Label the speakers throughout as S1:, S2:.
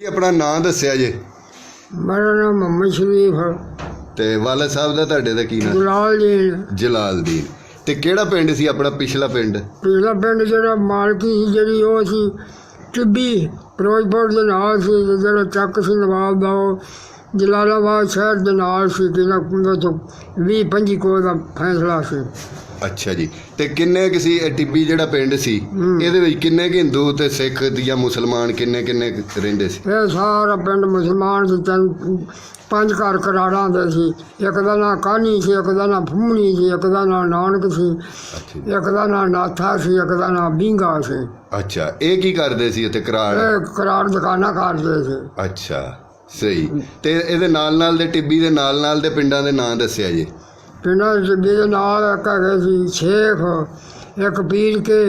S1: ਜੀ ਆਪਣਾ ਨਾਂ ਦੱਸਿਆ ਜੇ।
S2: ਮੇਰਾ ਨਾਮ ਮੁਹੰਮਦ ਸ਼ਰੀਫ ਹੈ
S1: ਤੇ ਵਾਲਦ ਸਾਹਿਬ ਦਾ ਤੁਹਾਡੇ ਦਾ ਕੀ ਨਾਂ?
S2: ਗੁਲਾਲ ਜੀ
S1: ਜਲਾਲਦੀਨ ਤੇ ਕਿਹੜਾ ਪਿੰਡ ਸੀ ਆਪਣਾ ਪਿਛਲਾ ਪਿੰਡ?
S2: ਪਿਛਲਾ ਪਿੰਡ ਜਿਹੜਾ ਮਾਲਕੀ ਸੀ ਜਿਹੜੀ ਉਹ ਸੀ ਟਿੱਬੀ ਫਿਰੋਜ਼ਪੁਰ ਦੇ ਨਾਲ ਸੀ ਤੇ ਜਿਹੜਾ ਚੱਕ ਸੀ ਨਵਾਬ ਦਾ ਉਹ ਜਲਾਲਾਬਾਦ ਸ਼ਹਿਰ ਦੇ ਨਾਲ ਸੀ ਕਿ ਨਾ ਤੋਂ 20 25 ਕੋਲ ਦਾ ਫੈਸਲਾ ਸੀ।
S1: ਅੱਛਾ ਜੀ। ਤੇ ਕਿੰਨੇ ਕੁ ਸੀ ਇਹ ਟਿੱਬੀ ਜਿਹੜਾ ਪਿੰਡ ਸੀ। ਇਹਦੇ ਵਿੱਚ ਕਿੰਨੇ ਕੁ ਹਿੰਦੂ ਤੇ ਸਿੱਖ ਜਾਂ ਮੁਸਲਮਾਨ ਕਿੰਨੇ ਕਿੰਨੇ ਕੁ ਰਹਿੰਦੇ ਸੀ?
S2: ਇਹ ਸਾਰਾ ਪਿੰਡ ਮੁਸਲਮਾਨ ਸੀ ਤਿੰਨ ਪੰਜ ਘਰ ਕਰਾੜਾਂ ਦੇ ਸੀ। ਇੱਕ ਦਾ ਨਾਂ ਕਾਨੀ ਸੀ ਇੱਕ ਦਾ ਨਾਂ ਫੁੰਮਣੀ ਸੀ ਇੱਕ ਦਾ ਨਾਂ ਨਾਨਕ ਸੀ।
S1: ਅੱਛਾ ਜੀ।
S2: ਇੱਕ ਦਾ ਨਾਂ ਨਾਥਾ ਸੀ ਇੱਕ ਦਾ ਨਾਂ ਬਿੰਗਾ ਸੀ।
S1: ਅੱਛਾ ਇਹ ਕੀ ਕਰਦੇ ਸੀ ਉੱਥੇ ਕਰਾੜ?
S2: ਇਹ ਕਰਾੜ ਦੁਕਾਨਾਂ ਕਰਦੇ ਸੀ।
S1: ਅੱਛਾ ਸਹੀ। ਤੇ ਇਹਦੇ ਨਾਲ ਨਾਲ ਦੇ ਟਿੱਬੀ ਦੇ ਨਾਲ ਨਾਲ ਦੇ ਪਿੰਡਾਂ ਦੇ ਨਾਂ ਦੱਸਿਆ ਜੀ।
S2: ਪਿੰਡਾਂ ਦੇ ਨਾਲ ਇੱਕ ਹੈਗੇ ਸੀ ਸ਼ੇਖ ਇੱਕ ਪੀਰ ਕੇ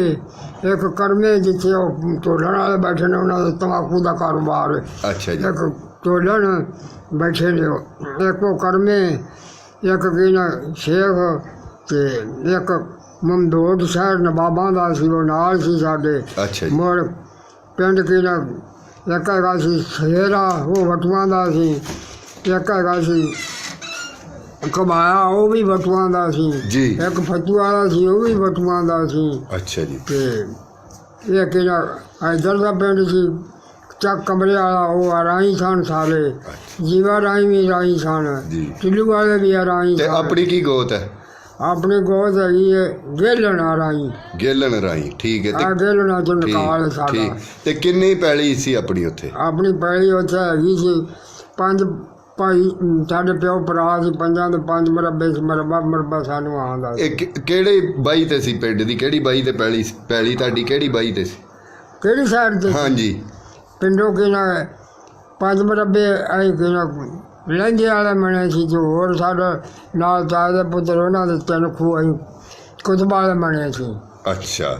S2: ਇੱਕ ਕਰਮੇ ਜਿੱਥੇ ਉਹ ਟੋਲਣ ਵਾਲੇ ਬੈਠੇ ਨੇ ਉਹਨਾਂ ਦਾ ਤਮਾਕੂ ਦਾ ਕਾਰੋਬਾਰ।
S1: ਅੱਛਾ ਜੀ
S2: ਇੱਕ ਟੋਲਣ ਬੈਠੇ ਨੇ। ਇੱਕ ਉਹ ਕਰਮੇ ਇੱਕ ਕੀ ਨਾ ਸ਼ੇਖ ਤੇ ਇੱਕ ਮਮਦੋਦ ਸ਼ਹਿਰ ਨਵਾਬਾਂ ਦਾ ਸੀ ਉਹ ਨਾਲ ਸੀ ਸਾਡੇ
S1: ਅੱਛਾ ਜੀ
S2: ਮੋੜ ਪਿੰਡ ਕੀ ਨਾ ਇੱਕ ਹੈਗਾ ਸੀ ਸ਼ੇਰਾ ਉਹ ਵਟੂਆਂ ਦਾ ਸੀ ਇੱਕ ਹੈਗਾ ਸੀ ਕਮਾਇਆ ਉਹ ਵੀ ਵਟੂਆਂ ਦਾ ਸੀ।
S1: ਜੀ।
S2: ਇੱਕ ਫਤੂ ਵਾਲਾ ਸੀ ਉਹ ਵੀ ਵਟੂਆਂ ਦਾ ਸੀ।
S1: ਅੱਛਾ ਜੀ।
S2: ਤੇ ਇਹ ਕਿਹੜਾ ਇਧਰ ਦਾ ਪਿੰਡ ਸੀ ਚੱਕ ਕਮਰੇ ਵਾਲਾ ਉਹ ਰਾਈ ਸਨ ਸਾਰੇ। ਜੀਵਾ ਰਾਈ ਵੀ ਰਾਈ ਸਨ।
S1: ਜੀ।
S2: ਟਿੱਲੂ ਵਾਲੇ ਵੀ ਰਾਈ
S1: ਤੇ ਆਪਣੀ ਕੀ ਗੋਤ ਹੈ?
S2: ਆਪਣੇ ਗੋਦ ਹੈਗੀ ਹੈ ਗੇਲਣਾ ਰਾਈ
S1: ਗੇਲਣ ਰਾਈ ਠੀਕ ਹੈ।
S2: ਆ
S1: ਤੇ
S2: ਗੇਲਣਾ ਤੋਂ ਨਿਕਾਲ
S1: ਠੀਕ
S2: ਸਾਡਾ।
S1: ਠੀਕ। ਤੇ ਕਿੰਨੀ ਪੈਲੀ ਸੀ ਆਪਣੀ ਉੱਥੇ?
S2: ਆਪਣੀ ਪੈਲੀ ਉੱਥੇ ਹੈਗੀ ਸੀ ਪੰਜ ਭਾਈ ਸਾਡੇ ਪਿਓ ਭਰਾ ਸੀ ਪੰਜਾਂ ਦੇ ਪੰਜ ਮਰਬੇ ਸੀ ਮਰਬਾ ਮਰਬਾ ਸਾਨੂੰ ਆਉਂਦਾ ਸੀ।
S1: ਇਹ ਕਿ- ਕਿਹੜੇ ਬਾਈ ਤੇ ਸੀ ਪਿੰਡ ਦੀ? ਕਿਹੜੀ ਬਾਈ ਤੇ ਪੈਲੀ ਸੀ? ਪੈਲੀ ਤੁਹਾਡੀ ਕਿਹੜੀ ਬਾਈ ਤੇ ਸੀ?
S2: ਕਿਹੜੀ ਸਾਈਡ ਤੇ?
S1: ਹਾਂਜੀ।
S2: ਪਿੰਡੋਂ ਕਿ ਨਾ ਪੰਜ ਮਰਬੇ ਆਏ ਕਿ? ਨਾ ਲਹਿੰਦੇ ਵਾਲੇ ਮਣੇ ਸੀ ਜੋ ਹੋਰ ਸਾਡਾ ਨਾਲ ਤਾਏ ਦੇ ਪੁੱਤਰ ਉਹਨਾਂ ਦੇ ਤਿੰਨ ਖੂ ਆਈ ਕੁਤਬ ਵਾਲੇ ਮਣੇ ਸੀ।
S1: ਅੱਛਾ।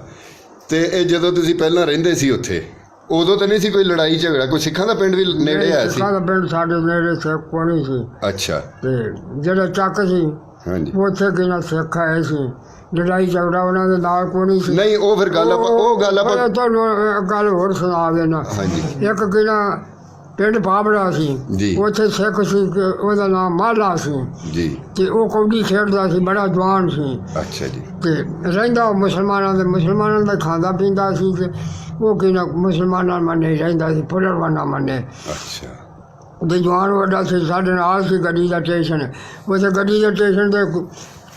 S1: ਤੇ ਇਹ ਜਦੋਂ ਤੁਸੀਂ ਪਹਿਲਾਂ ਰਹਿੰਦੇ ਸੀ ਉੱਥੇ? ਉਦੋਂ ਤਾਂ ਨਹੀਂ ਸੀ ਕੋਈ ਲੜਾਈ ਝਗੜਾ ਕੋਈ ਸਿੱਖਾਂ ਦਾ ਪਿੰਡ ਵੀ ਨੇੜੇ ਆਇਆ ਸੀ?
S2: ਸਿੱਖਾਂ ਦਾ ਪਿੰਡ ਸਾਡੇ ਨੇੜੇ ਸੇ ਕੋਣੀ ਸੀ।
S1: ਅੱਛਾ।
S2: ਤੇ ਜਿਹੜਾ ਚੱਕ ਸੀ
S1: ਹਾਂਜੀ।
S2: ਉੱਥੇ ਕਿ ਨਾ ਸਿੱਖ ਆਏ ਸੀ। ਲੜਾਈ ਝਗੜਾ ਉਹਨਾਂ ਦੇ ਨਾਲ ਕੋਣੀ ਸੀ।
S1: ਨਹੀਂ ਉਹ ਫਿਰ ਗੱਲ ਆਪਾਂ ਉਹ ਗੱਲ
S2: ਮੈਂ ਤੁਹਾਨੂੰ ਇੱਕ ਗੱਲ ਹੋਰ ਸੁਣਾ ਦੇਣਾ।
S1: ਹਾਂਜੀ।
S2: ਇੱਕ ਕਿਨਾ ਪਿੰਡ ਪਾਬੜਾ ਸੀ
S1: ਜੀ।
S2: ਉੱਥੇ ਸਿੱਖ ਸੀ ਕਿ ਉਹਦਾ ਨਾਮ ਮਾਲਾ ਸੀ।
S1: ਜੀ।
S2: ਤੇ ਉਹ ਕੌਡੀ ਖੇਡਦਾ ਸੀ ਬੜਾ ਜਵਾਨ ਸੀ।
S1: ਅੱਛਾ ਜੀ।
S2: ਤੇ ਰਹਿੰਦਾ ਉਹ ਮੁਸਲਮਾਨਾਂ ਦੇ ਮੁਸਲਮਾਨਾਂ ਦਾ ਖਾਂਦਾ ਪੀਂਦਾ ਸੀ ਤੇ ਉਹ ਕਿਨਾ ਮੁਸਲਮਾਨਾਂ ਮੰਨੇ ਰਹਿੰਦਾ ਸੀ ਪੁਲਰਵਾਨਾ ਮੰਨੇ
S1: ਅੱਛਾ।
S2: ਤੇ ਜਵਾਨ ਵੱਡਾ ਸੀ ਸਾਡੇ ਨਾਲ ਸੀ ਗੱਡੀ ਦਾ ਸਟੇਸ਼ਨ ਉੱਥੇ ਗੱਡੀ ਦੇ ਸਟੇਸ਼ਨ ਤੇ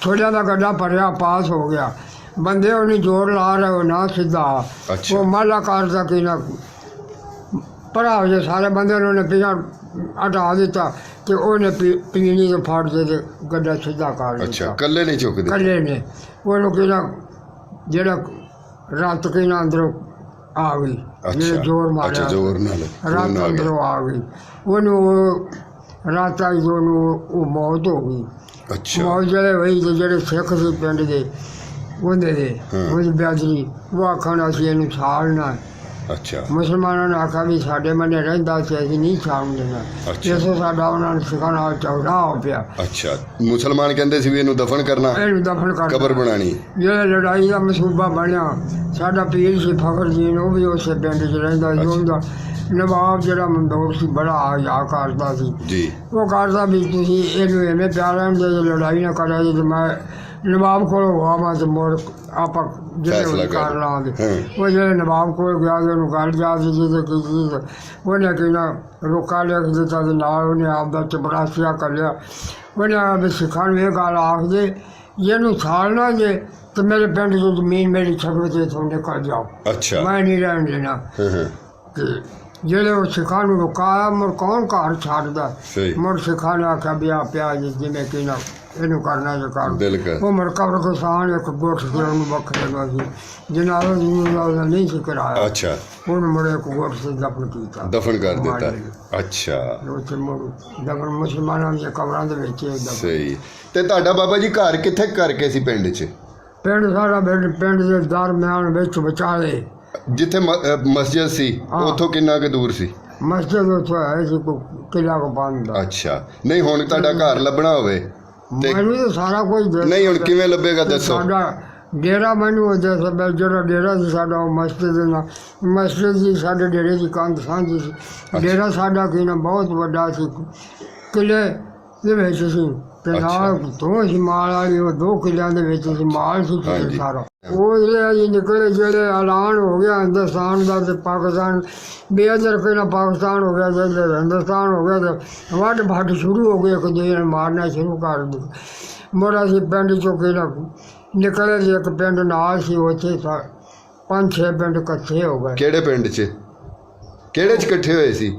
S2: ਛੋਟਿਆਂ ਦਾ ਗੱਡਾ ਭਰਿਆ ਪਾਸ ਹੋ ਗਿਆ। ਬੰਦੇ ਉਹਨੇ ਜ਼ੋਰ ਲਾ ਰਹੇ ਉਹ ਨਾ ਸਿੱਧਾ।
S1: ਅੱਛਾ।
S2: ਉਹ ਮਾਲਾ ਕਰਦਾ ਕਿ ਨਾ ਭਰਾ ਹੋ ਜੇ ਸਾਰੇ ਬੰਦੇ ਨੂੰ ਉਹਨੇ ਪਿਛਾ ਹਟਾ ਦਿੱਤਾ ਤੇ ਉਹਨੇ ਪੀਣੀ ਦੇ ਫੜ ਦੇ ਤੇ ਗੱਡਾ ਸਿੱਧਾ ਕਰ
S1: ਅੱਛਾ
S2: ਦਿੱਤਾ
S1: ਕੱਲੇ ਨਹੀਂ ਚੁੱਕਦੇ
S2: ਕੱਲੇ ਨੇ। ਉਹਨੂੰ ਕਿਹੜਾ ਜਿਹੜਾ ਰਾਤ ਕੇ ਨਾ ਅੰਦਰੋਂ ਆ ਗਈ ਜਿਹੜੇ ਜ਼ੋਰ
S1: ਅੱਛਾ
S2: ਮਾਰਿਆ।
S1: ਜ਼ੋਰ ਨਾਲ ਜ਼ੋਰ
S2: ਰਾਤ
S1: ਆ ਗਿਆ।
S2: ਅੰਦਰੋਂ ਆ ਗਈ ਉਹਨੂੰ ਉਹ ਰਾਤ ਆਈ ਜੋ ਉਹਨੂੰ ਉਹ ਮੌਤ ਹੋ ਗਈ।
S1: ਅੱਛਾ।
S2: ਮੌਤ ਜਿਹੜੇ ਹੋਈ ਤੇ ਜਿਹੜੇ ਸਿੱਖ ਸੀ ਪਿੰਡ ਦੇ ਉਹਦੇ ਦੇ
S1: ਹਾਂ।
S2: ਉਹਦੀ ਬਿਆਦਰੀ ਉਹ ਆਖਣ ਅਸੀਂ ਇਹਨੂੰ ਛਾੜਨਾ
S1: ਅੱਛਾ।
S2: ਮੁਸਲਮਾਨਾਂ ਨੇ ਆਖਿਆ ਵੀ ਸਾਡੇ ਮੰਨੇ ਰਹਿੰਦਾ ਸੀ ਅਸੀਂ ਨਹੀਂ ਛਾੜਨ ਦੇਣਾ
S1: ਅੱਛਾ।
S2: ਜਿਸ ਸਾਡਾ ਉਹਨਾਂ ਨੂੰ ਸਿੱਖਾਂ ਨਾਲ ਝਗੜਾ ਹੋ ਪਿਆ।
S1: ਅੱਛਾ। ਮੁਸਲਮਾਨ ਕਹਿੰਦੇ ਸੀ ਵੀ ਇਹਨੂੰ ਦਫਨ ਕਰਨਾ।
S2: ਇਹਨੂੰ ਦਫਨ ਕਰ
S1: ਕਬਰ ਬਣਾਣੀ
S2: ਜਿਹੜਾ ਲੜਾਈ ਦਾ ਮਸੂਬਾ ਬਣਿਆ ਸਾਡਾ ਪੀਰ ਸੀ ਫਖਰਦੀਨ ਉਹ ਵੀ ਉਸੇ ਪਿੰਡ 'ਚ ਰਹਿੰਦਾ ਸੀ। ਉਹਦਾ ਨਵਾਬ ਜਿਹੜਾ ਮੰਦੋਰ ਸੀ ਬੜਾ ਆ ਕਰਦਾ ਸੀ।
S1: ਜੀ।
S2: ਉਹ ਕਰਦਾ ਵੀ ਤੁਸੀਂ ਇਹਨੂੰ ਐਵੇਂ ਪਿਆਰਾਂ ਦੇ ਲੜਾਈ ਨਾ ਕਰਿਆ ਜੇ ਮੈਂ ਨਵਾਬ ਕੋਲ ਆਵਾਂ ਤੇ ਮੋੜ ਆਪਾਂ ਜਿਹੜੇ
S1: ਫੈਸਲਾ ਕਰ।
S2: ਕਰ ਲਾਂਗੇ
S1: ਹਾਂ।
S2: ਉਹ ਜਿਹੜੇ ਨਵਾਬ ਕੋਲ ਗਿਆ ਤੇ ਉਹਨੂੰ ਗੱਲ ਜਾ ਸੀ ਜਿਹਦੇ ਕੀ ਸੀ ਉਹਨੇ ਕਿਹਾ ਰੋਕਾ ਲਿਖ ਦਿੱਤਾ ਤੇ ਨਾਲ ਉਹਨੇ ਆਪ ਦਾ ਚਪੜਾਸੀਆ ਕਰ ਲਿਆ। ਉਹਨੇ ਆ ਵੀ ਸਿੱਖਾਂ ਨੂੰ ਇਹ ਗੱਲ ਆਖ ਦੇ ਇਹਨੂੰ ਛਾੜਨਾ ਜੇ ਤੇ ਮੇਰੇ ਪਿੰਡ ਦੀ ਜ਼ਮੀਨ ਮੇਰੀ ਛੱਡ ਤੇ ਤੋਂ ਨਿਕਲ ਜਾਓ।
S1: ਅੱਛਾ।
S2: ਮੈਂ ਨਹੀਂ ਰਹਿਣ ਦੇਣਾ।
S1: ਹਾਂ ਹਾਂ।
S2: ਤੇ ਜਿਹੜੇ ਉਹ ਸਿੱਖਾਂ ਨੂੰ ਰੁਕਾਇਆ ਮੁਰ ਕੌਣ ਘਰ ਛੱਡਦਾ?
S1: ਸਹੀ।
S2: ਮੁਰ ਸਿੱਖਾਂ ਨੇ ਆਖਿਆ ਵੀ ਆ ਪਿਆ ਜੀ ਜਿਵੇਂ ਕਿ ਨਾ ਇਹਨੂੰ ਕਰਨਾ ਜੇ ਕਰ
S1: ਦਿਲ ਕਰ।
S2: ਉਹ ਮੁਰ ਕਬਰ ਕੋ ਸਾਨ ਇੱਕ ਗੋਠ ਸੀ ਉਹਨੂੰ ਵੱਖਰੇ ਦਾ ਸੀ। ਜਿਨ੍ਹਾਂ ਨੂੰ ਉਹਦਾ ਨਹੀਂ ਸੀ ਕਰਾਇਆ।
S1: ਅੱਛਾ।
S2: ਉਹਨੂੰ ਮੁਰੇ ਕੋ ਗੋਠ ਸੇ ਦਫਨ ਕੀਤਾ।
S1: ਦਫਨ ਕਰ ਦਿੱਤਾ। ਅੱਛਾ।
S2: ਉੱਥੇ ਮੁਰ ਦਫਨ ਮੁਸਲਮਾਨਾਂ ਦੀਆਂ ਕਬਰਾਂ ਦੇ ਵਿੱਚ ਇਹ ਦਫਨ।
S1: ਸਹੀ। ਤੇ ਤੁਹਾਡਾ ਬਾਬਾ ਜੀ ਘਰ ਕਿੱਥੇ ਕਰਕੇ ਸੀ ਪਿੰਡ 'ਚ?
S2: ਪਿੰਡ ਸਾਡਾ ਪਿੰਡ ਪਿੰਡ ਦੇ ਦਰਮਿਆਨ ਵਿੱਚ ਵਿਚਾਲੇ।
S1: ਜਿੱਥੇ ਮ- ਅਹ ਮਸਜਿਦ ਸੀ
S2: ਹਾਂ।
S1: ਉੱਥੋਂ ਕਿੰਨਾ ਕੁ ਦੂਰ ਸੀ?
S2: ਮਸਜਿਦ ਉੱਥੇ ਹੈ ਸੀ ਕੋ ਕਿਲਾ ਕੋ ਬੰਦ
S1: ਅੱਛਾ। ਨਹੀਂ ਹੁਣ ਤੁਹਾਡਾ ਘਰ ਲੱਭਣਾ ਹੋਵੇ। ਤੇ
S2: ਮੈਨੂੰ ਤਾਂ ਸਾਰਾ ਕੁਝ ਦੇ
S1: ਨਹੀਂ ਹੁਣ ਕਿਵੇਂ ਲੱਭੇਗਾ ਦੱਸੋ?
S2: ਸਾਡਾ ਡੇਰਾ ਮੈਨੂੰ ਉਹਦੇ ਸਭ ਜਿਹੜਾ ਡੇਰਾ ਸੀ ਸਾਡਾ ਉਹ ਮਸਜਿਦ ਦੇ ਨਾਲ ਮਸਜਿਦ ਦੀ ਸਾਡੇ ਡੇਰੇ ਦੀ ਕੰਧ ਸਾਂਝੀ ਸੀ। ਡੇਰਾ ਸਾਡਾ ਕੀ ਨਾ ਬਹੁਤ ਵੱਡਾ ਸੀ। ਕਿਲੇ ਦੇ ਵਿੱਚ ਸੀ। ਤੇ ਨਾਲ ਦੋ ਸੀ ਮਾਲ ਵਾਲੀ ਉਹ ਦੋ ਕਿਲਿਆਂ ਦੇ ਵਿੱਚ ਸੀ ਮਾਲ ਸੀ
S1: ਹਾਂਜੀ।
S2: ਸਾਰਾ। ਉਹ ਜਿਹੜੇ ਜੀ ਨਿਕਲੇ ਜਿਹੜੇ ਐਲਾਨ ਹੋ ਗਿਆ ਹਿੰਦੁਸਤਾਨ ਦਾ ਤੇ ਪਾਕਿਸਤਾਨ ਬੇਅਦਰ ਪਹਿਲਾਂ ਪਾਕਿਸਤਾਨ ਹੋ ਗਿਆ ਤੇ ਹਿੰਦੁਸਤਾਨ ਹੋ ਗਿਆ ਤੇ ਵੱਡ ਫੱਟ ਸ਼ੁਰੂ ਹੋ ਗਏ ਇੱਕ ਦੂਜੇ ਨੂੰ ਮਾਰਨਾ ਸ਼ੁਰੂ ਕਰ ਦਿੱਤਾ। ਮੋੜਾ ਸੀ ਪਿੰਡ ਚੋਂ ਕਿਹੜਾ ਨਿਕਲੇ ਸੀ ਇੱਕ ਪਿੰਡ ਨਾਲ ਸੀ ਉੱਥੇ ਸਾ- ਪੰਜ ਛੇ ਪਿੰਡ ਇਕੱਠੇ ਹੋ ਗਏ।
S1: ਕਿਹੜੇ ਪਿੰਡ 'ਚ? ਕਿਹੜੇ 'ਚ ਇਕੱਠੇ ਹੋਏ ਸੀ?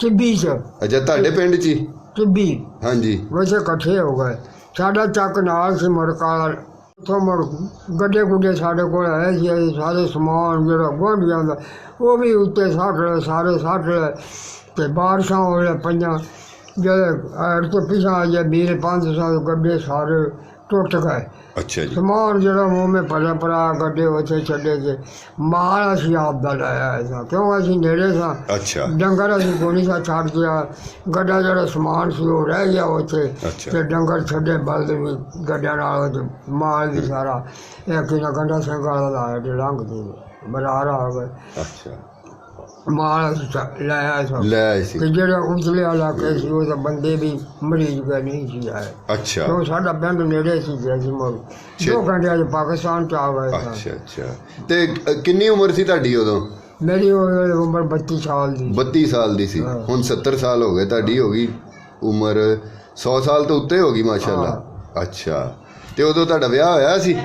S2: ਟਿੱਬੀ ਚ।
S1: ਅੱਛਾ ਤੁਹਾਡੇ ਪਿੰਡ 'ਚ ਹੀ?
S2: ਟਿੱਬੀ।
S1: ਹਾਂਜੀ।
S2: ਵੈਸੇ ਇਕੱਠੇ ਹੋ ਗਏ। ਸਾਡਾ ਚੱਕ ਨਾਲ ਸੀ ਮੁੜਕਾ ਉੱਥੋਂ ਮੁੜ ਗੱਡੇ ਗੁੱਡੇ ਸਾਡੇ ਕੋਲ ਆਏ ਸੀ ਅਸੀਂ ਸਾਰੇ ਸਮਾਨ ਜਿਹੜਾ ਗੁਆਂਢੀਆਂ ਦਾ ਉਹ ਵੀ ਉੱਤੇ ਸੱਟ ਲਏ ਸਾਰੇ ਸੱਟ ਲਏ। ਤੇ ਬਾਰਿਸ਼ਾਂ ਹੋਏ ਪਈਆਂ। ਜਿਹੜੇ ਅਰ ਤੋਂ ਪਿਛਾ ਜੇ ਵੀਰ ਪੰਜ ਸੌ ਗੱਡੇ ਸਾਰੇ ਟੁੱਟ ਗਏ
S1: ਅੱਛਾ ਜੀ
S2: ਸਮਾਨ ਜਿਹੜਾ ਮੂੰਹ ਮੇ ਭਰਿਆ ਭਰਾ ਗੱਡੇ ਉੱਥੇ ਛੱਡੇ ਤੇ ਮਾਲ ਅਸੀਂ ਆਪ ਦਾ ਲਾਇਆ ਸਾਂ ਕਿਉਂ ਅਸੀਂ ਨੇੜੇ ਸਾਂ
S1: ਅੱਛਾ
S2: ਡੰਗਰ ਅਸੀਂ ਕੋਣੀ ਸਾ ਛੱਡ ਗਿਆ ਗੱਡਾ ਜਿਹੜਾ ਸਮਾਨ ਸੀ ਉਹ ਰਹਿ ਗਿਆ ਉੱਥੇ
S1: ਅੱਛਾ।
S2: ਤੇ ਡੰਗਰ ਛੱਡੇ ਬਲਦ ਵੀ ਗੱਡਿਆਂ ਨਾਲ ਉਹ ਤੇ ਮਾਲ ਵੀ ਸਾਰਾ ਇਹ ਕਿਨਾ ਗੰਡਾ ਸਿੰਘ ਵਾਲਾ ਦਾ ਹੈ ਤੇ ਲੰਘ ਦੀ ਬਰਾਰਾ ਹੋ ਗਏ
S1: ਅੱਛਾ
S2: ਮਾਲ ਅਸੀਂ ਛ- ਲੈ ਆਏ ਸਾਂ।
S1: ਲੈ ਆਏ ਸੀ।
S2: ਤੇ ਜਿਹੜਾ ਉਸਲੇ ਇਲਾਕੇ ਸੀ ਉਹ ਤਾਂ ਬੰਦੇ ਵੀ ਮਰੀਜ਼ ਗਏ ਨਹੀਂ ਸੀ ਆਏ।
S1: ਅੱਛਾ।
S2: ਕਿਉਂ ਸਾਡਾ ਪਿੰਡ ਨੇੜੇ ਸੀ ਗਿਆ ਸੀ ਮੋਰ ਦੋ ਘੰਟੇ ਚ ਪਾਕਿਸਤਾਨ ਚ ਆ ਗਏ ਸਾਂ
S1: ਅੱਛਾ ਅੱਛਾ। ਤੇ ਅ, ਕਿੰਨੀ ਉਮਰ ਸੀ ਤੁਹਾਡੀ ਉਦੋਂ?
S2: ਮੇਰੀ ਉਹ ਉਮਰ 32 ਸਾਲ ਦੀ।
S1: 32 ਸਾਲ ਦੀ ਸੀ।
S2: ਹਾਂ।
S1: ਹੁਣ 70 ਸਾਲ ਹੋ ਗਏ ਤੁਹਾਡੀ ਹੋ ਗਈ ਉਮਰ। 100 ਸਾਲ ਤੋਂ ਉੱਤੇ ਹੋ ਗਈ ਮਾਸ਼ਾਅੱਲਾ। ਅੱਛਾ। ਤੇ ਉਦੋਂ ਤੁਹਾਡਾ ਵਿਆਹ ਹੋਇਆ ਸੀ?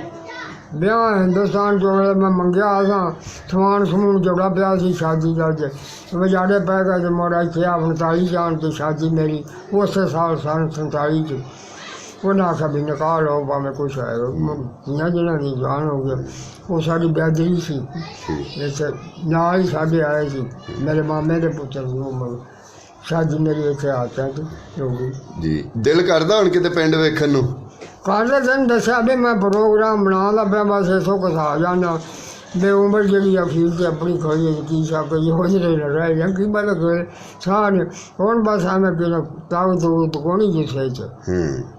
S2: ਵਿਆਹ ਹਿੰਦੁਸਤਾਨ ਹੋਇਆ ਮੈਂ ਮੰਗਿਆ ਸਾਂ ਸਮਾਨ ਸਮੂਨ ਜੋੜਾ ਪਿਆ ਸੀ ਸ਼ਾਦੀ ਦਾ ਜੇ ਵਜਾੜੇ ਪੈ ਗਏ ਤੇ ਮੋੜਾ ਇੱਥੇ ਆ 49 ਜਾਣ ਤੇ ਸ਼ਾਦੀ ਮੇਰੀ ਉਸੇ ਸਾਲ ਸਨ 47 ਚ। ਉਹਨਾਂ ਆਖਿਆ ਵੀ ਨਿਕਾਲ ਹੋ ਭਾਵੇਂ ਕੁਛ ਹੈ। ਜਿਨ੍ਹਾਂ ਜਿਨ੍ਹਾਂ ਦੀ ਜਾਨ ਹੋ ਗਿਆ ਉਹ ਸਾਡੀ ਬੈਦਰੀ ਸੀ। ਇੱਥੇ ਨਾਲ ਹੀ ਸਾਡੇ ਆਏ ਸੀ। ਮੇਰੇ ਮਾਮੇ ਦੇ ਪੁੱਤਰ ਦੀ ਉਮਰ। ਸ਼ਾਦੀ ਮੇਰੀ ਇੱਥੇ ਆ ਗਈ।
S1: ਜੀ। ਦਿਲ ਕਰਦਾ ਹੁਣ ਕਿਤੇ ਪਿੰਡ ਵੇਖਣ ਨੂੰ?
S2: ਕੱਲ੍ਹ ਦਿਨ ਦੱਸਿਆ ਵੀ ਮੈਂ ਪ੍ਰੋਗਰਾਮ ਬਣਾਉਂਦਾ ਪਿਆ ਬਸ ਇਸੋ ਕਸਾ ਜਾਣਾ ਬੇ ਉਮਰ ਜਿਹੜੀ ਅਖੀਰ ਤੇ ਆਪਣੀ ਖੋਈ ਹੈ ਕੀ ਸਾਕ ਇਹ ਹੋ ਜਿਹੜੇ ਰਹਿ ਜਾਂ ਕੀ ਬਲ ਗਏ ਸਾਰੇ ਹੁਣ ਬਸ ਆਵੇਂ ਕਿ ਤਾਕਤ ਤੋਂ ਕੋਣੀ ਜਿਸੇ ਚ।
S1: ਹੂੰ।